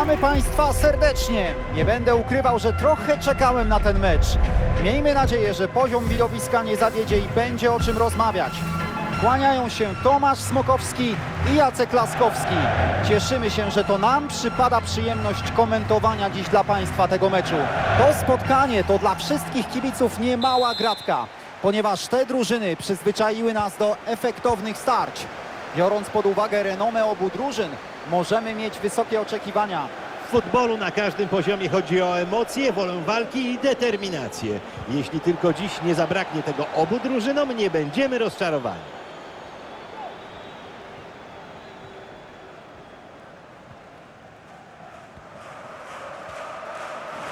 Witamy Państwa serdecznie. Nie będę ukrywał, że trochę czekałem na ten mecz. Miejmy nadzieję, że poziom widowiska nie zawiedzie i będzie o czym rozmawiać. Kłaniają się Tomasz Smokowski i Jacek Laskowski. Cieszymy się, że to nam przypada przyjemność komentowania dziś dla Państwa tego meczu. To spotkanie to dla wszystkich kibiców niemała gratka, ponieważ te drużyny przyzwyczaiły nas do efektownych starć. Biorąc pod uwagę renomę obu drużyn, możemy mieć wysokie oczekiwania. W futbolu na każdym poziomie chodzi o emocje, wolę walki i determinację. Jeśli tylko dziś nie zabraknie tego obu drużynom, nie będziemy rozczarowani.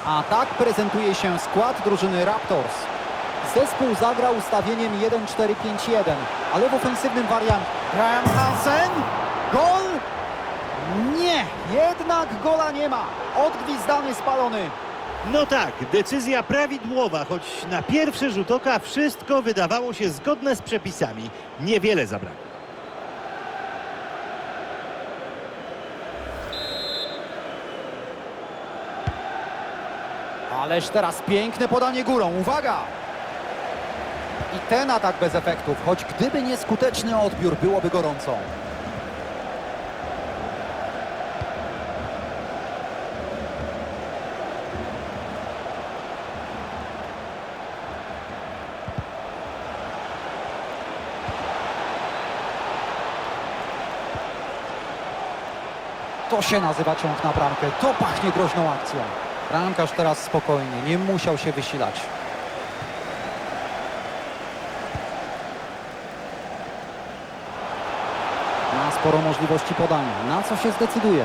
A tak prezentuje się skład drużyny Raptors. Zespół zagrał ustawieniem 1-4-5-1, ale w ofensywnym wariancie. Graham Hansen, gol? Nie, jednak gola nie ma. Odgwizdany spalony. No tak, decyzja prawidłowa, choć na pierwszy rzut oka wszystko wydawało się zgodne z przepisami. Niewiele zabrakło. Ależ teraz piękne podanie górą, uwaga! I ten atak bez efektów, choć gdyby nie skuteczny odbiór, byłoby gorąco. To się nazywa ciąg na bramkę. To pachnie groźną akcją. Bramkarz teraz spokojnie, nie musiał się wysilać. Ma sporo możliwości podania. Na co się zdecyduje?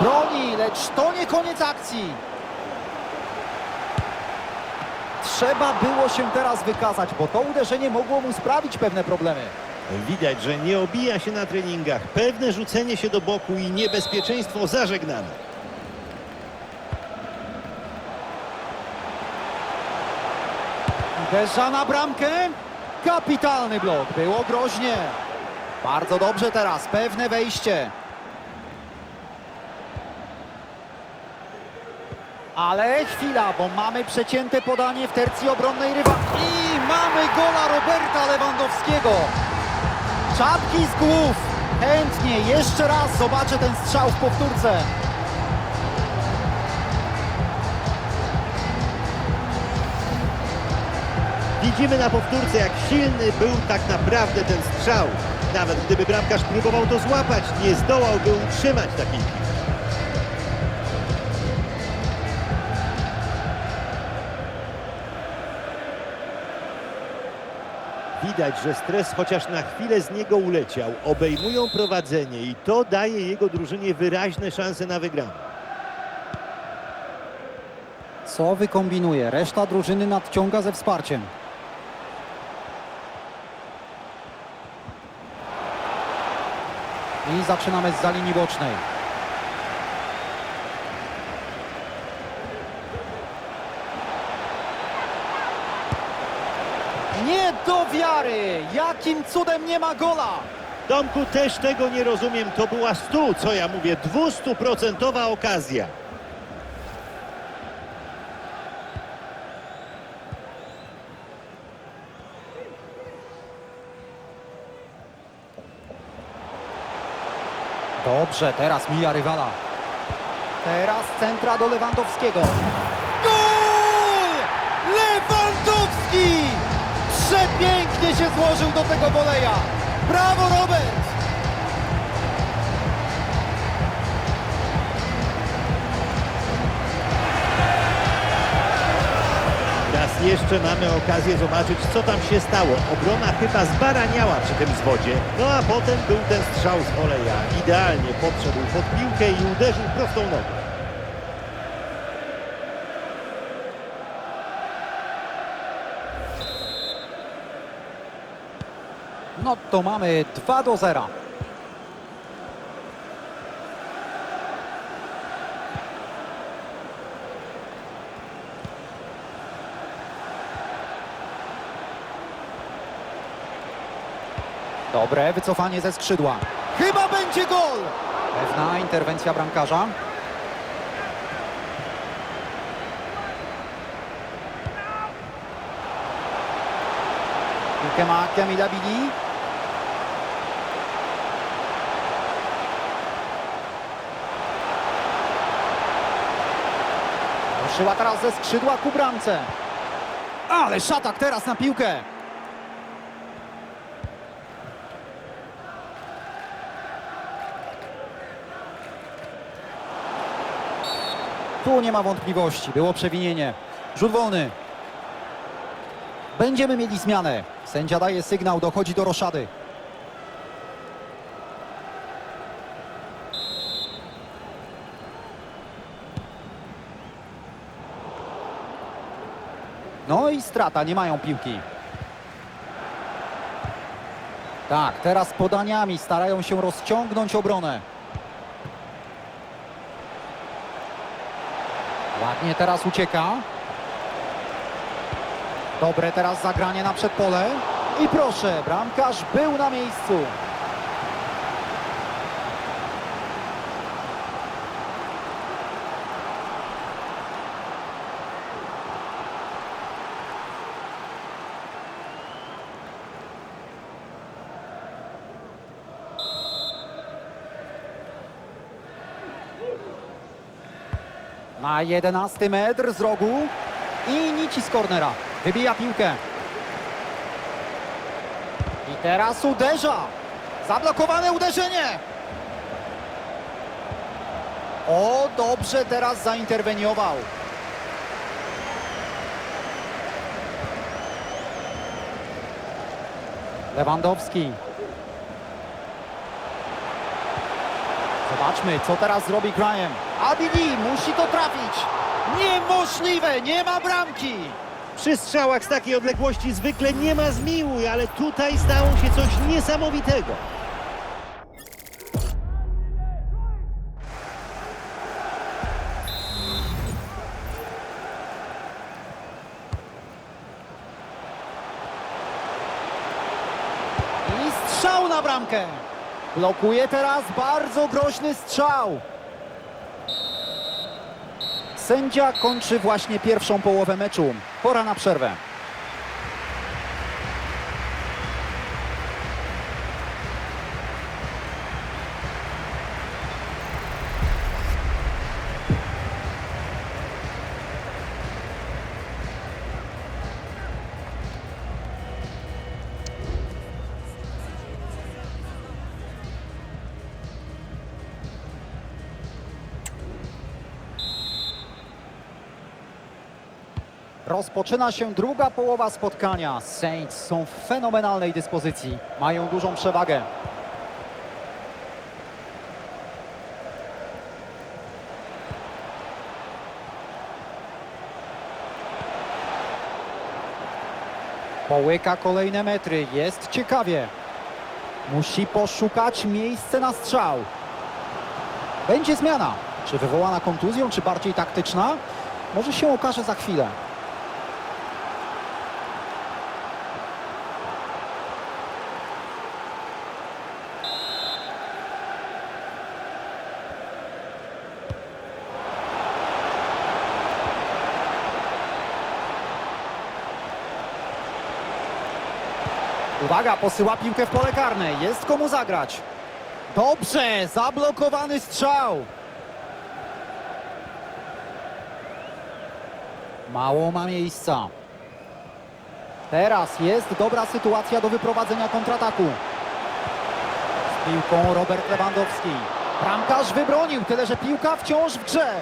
Broni, lecz to nie koniec akcji. Trzeba było się teraz wykazać, bo to uderzenie mogło mu sprawić pewne problemy. Widać, że nie obija się na treningach. Pewne rzucenie się do boku i niebezpieczeństwo zażegnane. Uderza na bramkę. Kapitalny blok. Było groźnie. Bardzo dobrze teraz. Pewne wejście. Ale chwila, bo mamy przecięte podanie w tercji obronnej rywa. I mamy gola Roberta Lewandowskiego. Czapki z głów. Chętnie jeszcze raz zobaczę ten strzał w powtórce. Widzimy na powtórce, jak silny był tak naprawdę ten strzał. Nawet gdyby bramkarz próbował to złapać, nie zdołałby utrzymać takiej piłki. Widać, że stres chociaż na chwilę z niego uleciał. Obejmują prowadzenie i to daje jego drużynie wyraźne szanse na wygraną. Co wykombinuje? Reszta drużyny nadciąga ze wsparciem. I zaczynamy z za linii bocznej. Nie do wiary! Jakim cudem nie ma gola? Domku też tego nie rozumiem. To była stu, co ja mówię, dwustuprocentowa okazja. Dobrze, teraz mija rywala. Teraz centra do Lewandowskiego. Gol! Lewandowski! Przepięknie się złożył do tego woleja. Brawo, Robert! Raz jeszcze mamy okazję zobaczyć, co tam się stało. Obrona chyba zbaraniała przy tym zwodzie. No a potem był ten strzał z woleja. Idealnie podszedł pod piłkę i uderzył prostą nogą. No to mamy 2 do 0. Dobre wycofanie ze skrzydła. Chyba będzie gol! Pewna interwencja bramkarza. Piłkę ma Kamila Bili. Ruszyła teraz ze skrzydła ku bramce. Ale szatak teraz na piłkę. Tu nie ma wątpliwości, było przewinienie. Rzut wolny. Będziemy mieli zmianę. Sędzia daje sygnał, dochodzi do roszady. No i strata, nie mają piłki. Tak, teraz podaniami starają się rozciągnąć obronę. Ładnie teraz ucieka. Dobre teraz zagranie na przedpole. I proszę, bramkarz był na miejscu. Na 11 metr z rogu i nici z kornera. Wybija piłkę. I teraz uderza. Zablokowane uderzenie. O, dobrze teraz zainterweniował. Lewandowski. Zobaczmy, co teraz zrobi Graham. Abidi musi to trafić. Niemożliwe, nie ma bramki. Przy strzałach z takiej odległości zwykle nie ma zmiłuj, ale tutaj stało się coś niesamowitego. I strzał na bramkę. Blokuje teraz bardzo groźny strzał. Sędzia kończy właśnie pierwszą połowę meczu. Pora na przerwę. Rozpoczyna się druga połowa spotkania. Saints są w fenomenalnej dyspozycji. Mają dużą przewagę. Połyka kolejne metry. Jest ciekawie. Musi poszukać miejsce na strzał. Będzie zmiana. Czy wywołana kontuzją, czy bardziej taktyczna? Może się okaże za chwilę. Uwaga, posyła piłkę w pole karne. Jest komu zagrać. Dobrze, zablokowany strzał. Mało ma miejsca. Teraz jest dobra sytuacja do wyprowadzenia kontrataku. Z piłką Robert Lewandowski. Bramkarz wybronił, tyle że piłka wciąż w grze.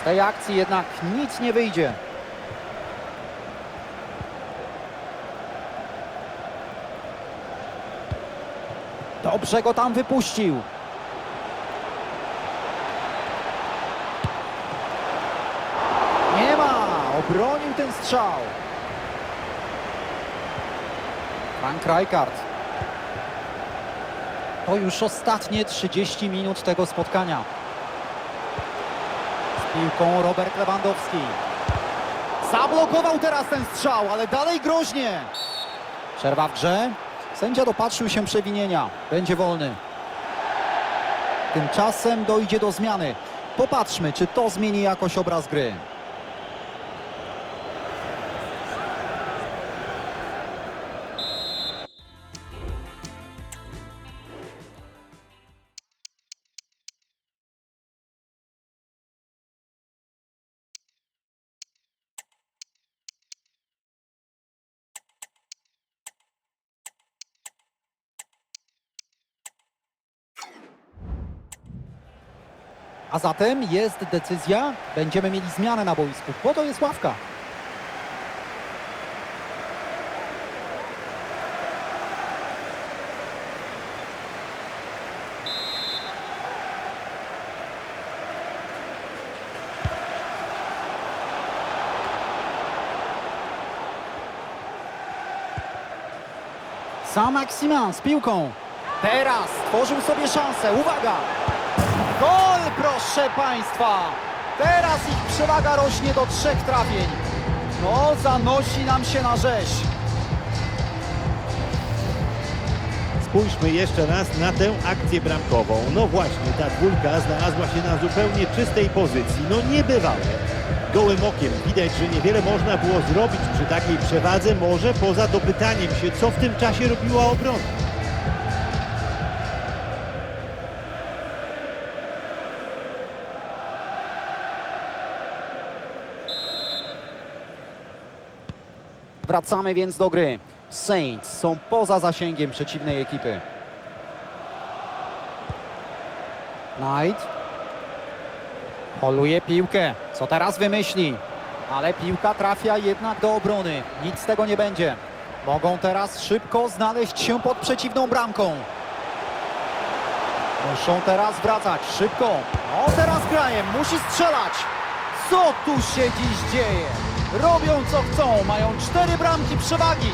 Z tej akcji jednak nic nie wyjdzie. Dobrze go tam wypuścił. Nie ma! Obronił ten strzał. Frank Rijkaard. To już ostatnie 30 minut tego spotkania. Z piłką Robert Lewandowski. Zablokował teraz ten strzał, ale dalej groźnie. Przerwa w grze. Sędzia dopatrzył się przewinienia. Będzie wolny. Tymczasem dojdzie do zmiany. Popatrzmy, czy to zmieni jakoś obraz gry. A zatem jest decyzja, będziemy mieli zmianę na boisku. Po to jest ławka. Sam Maximin z piłką. Teraz tworzył sobie szansę. Uwaga! Gol, proszę Państwa! Teraz ich przewaga rośnie do trzech trafień. No, zanosi nam się na rzeź. Spójrzmy jeszcze raz na tę akcję bramkową. No właśnie, ta dwójka znalazła się na zupełnie czystej pozycji. No niebywałe. Gołym okiem widać, że niewiele można było zrobić przy takiej przewadze, może poza dopytaniem się, co w tym czasie robiła obrona. Wracamy więc do gry. Saints są poza zasięgiem przeciwnej ekipy. Knight. Holuje piłkę. Co teraz wymyśli? Ale piłka trafia jednak do obrony. Nic z tego nie będzie. Mogą teraz szybko znaleźć się pod przeciwną bramką. Muszą teraz wracać. Szybko. No teraz grajem. Musi strzelać. Co tu się dziś dzieje? Robią co chcą. Mają cztery bramki przewagi.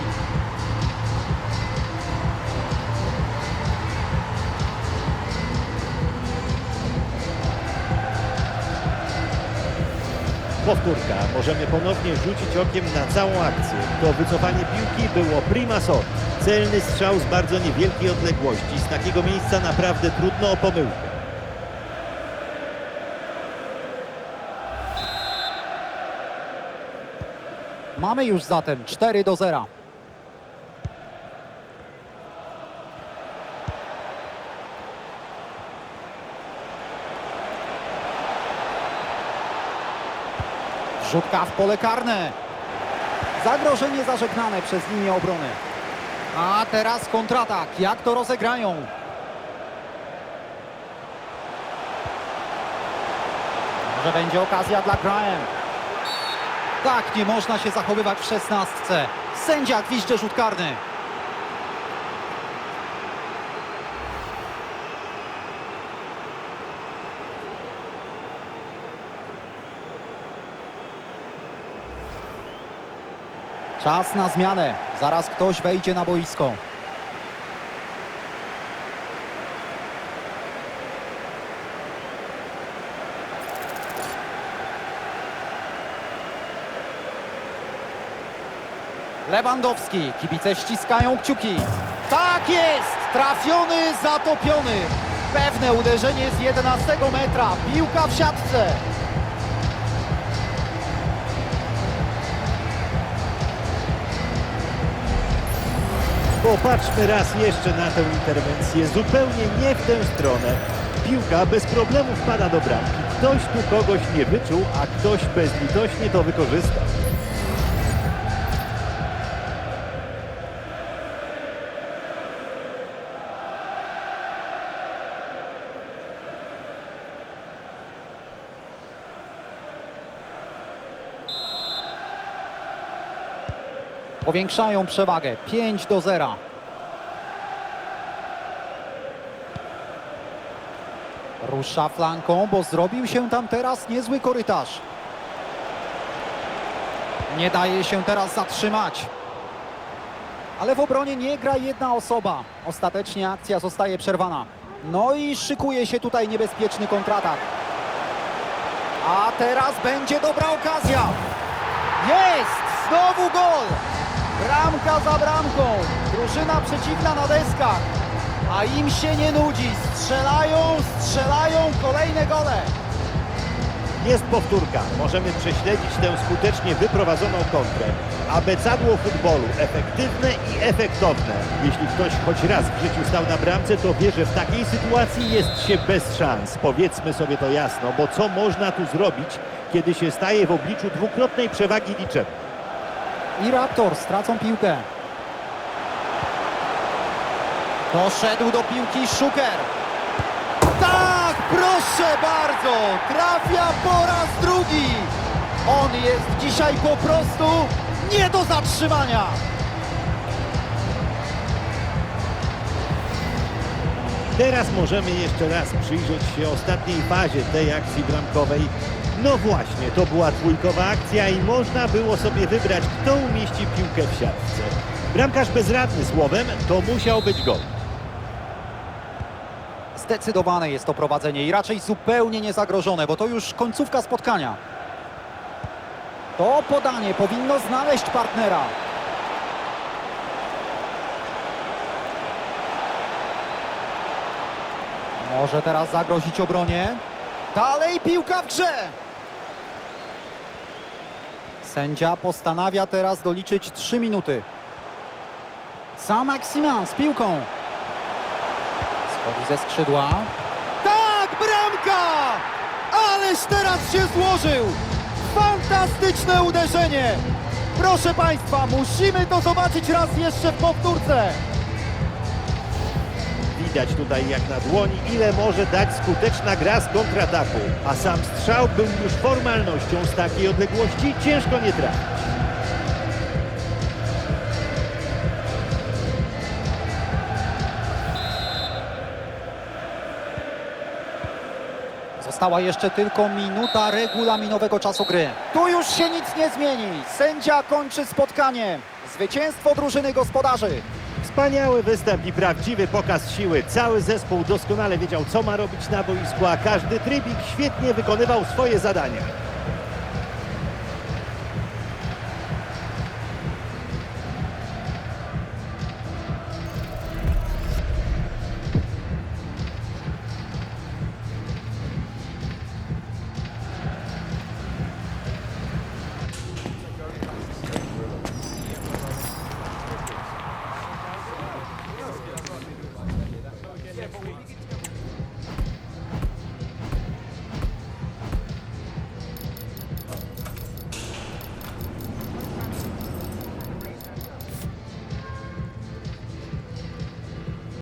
Powtórka. Możemy ponownie rzucić okiem na całą akcję. To wycofanie piłki było prima sort. Celny strzał z bardzo niewielkiej odległości. Z takiego miejsca naprawdę trudno o pomyłkę. Mamy już zatem 4 do 0. Rzutka w pole karne. Zagrożenie zażegnane przez linię obrony. A teraz kontratak. Jak to rozegrają? Może będzie okazja dla Graham. Tak nie można się zachowywać w szesnastce. Sędzia gwizdże rzut karny. Czas na zmianę. Zaraz ktoś wejdzie na boisko. Lewandowski. Kibice ściskają kciuki. Tak jest! Trafiony, zatopiony. Pewne uderzenie z 11 metra. Piłka w siatce. Popatrzmy raz jeszcze na tę interwencję. Zupełnie nie w tę stronę. Piłka bez problemu wpada do bramki. Ktoś tu kogoś nie wyczuł, a ktoś bezlitośnie to wykorzystał. Powiększają przewagę. 5 do 0. Rusza flanką, bo zrobił się tam teraz niezły korytarz. Nie daje się teraz zatrzymać. Ale w obronie nie gra jedna osoba. Ostatecznie akcja zostaje przerwana. No i szykuje się tutaj niebezpieczny kontratak. A teraz będzie dobra okazja. Jest! Znowu gol! Bramka za bramką. Drużyna przeciwna na deskach. A im się nie nudzi. Strzelają, strzelają kolejne gole. Jest powtórka. Możemy prześledzić tę skutecznie wyprowadzoną kontrę. Abecadło futbolu. Efektywne i efektowne. Jeśli ktoś choć raz w życiu stał na bramce, to wie, że w takiej sytuacji jest się bez szans. Powiedzmy sobie to jasno, bo co można tu zrobić, kiedy się staje w obliczu dwukrotnej przewagi liczebnej? I Raptors stracą piłkę. Doszedł do piłki Szuker. Tak, proszę bardzo. Trafia po raz drugi. On jest dzisiaj po prostu nie do zatrzymania. Teraz możemy jeszcze raz przyjrzeć się ostatniej fazie tej akcji bramkowej. No właśnie, to była dwójkowa akcja i można było sobie wybrać, kto umieści piłkę w siatce. Bramkarz bezradny słowem, to musiał być gol. Zdecydowane jest to prowadzenie i raczej zupełnie niezagrożone, bo to już końcówka spotkania. To podanie powinno znaleźć partnera. Może teraz zagrozić obronie. Dalej piłka w grze. Sędzia postanawia teraz doliczyć 3 minuty. Sam Maximin z piłką. Schodzi ze skrzydła. Tak, bramka! Ależ teraz się złożył! Fantastyczne uderzenie! Proszę Państwa, musimy to zobaczyć raz jeszcze w powtórce. Widać tutaj jak na dłoni, ile może dać skuteczna gra z kontrataku. A sam strzał był już formalnością z takiej odległości, ciężko nie trafić. Została jeszcze tylko minuta regulaminowego czasu gry. Tu już się nic nie zmieni. Sędzia kończy spotkanie. Zwycięstwo drużyny gospodarzy. Wspaniały występ i prawdziwy pokaz siły. Cały zespół doskonale wiedział, co ma robić na boisku, a każdy trybik świetnie wykonywał swoje zadania.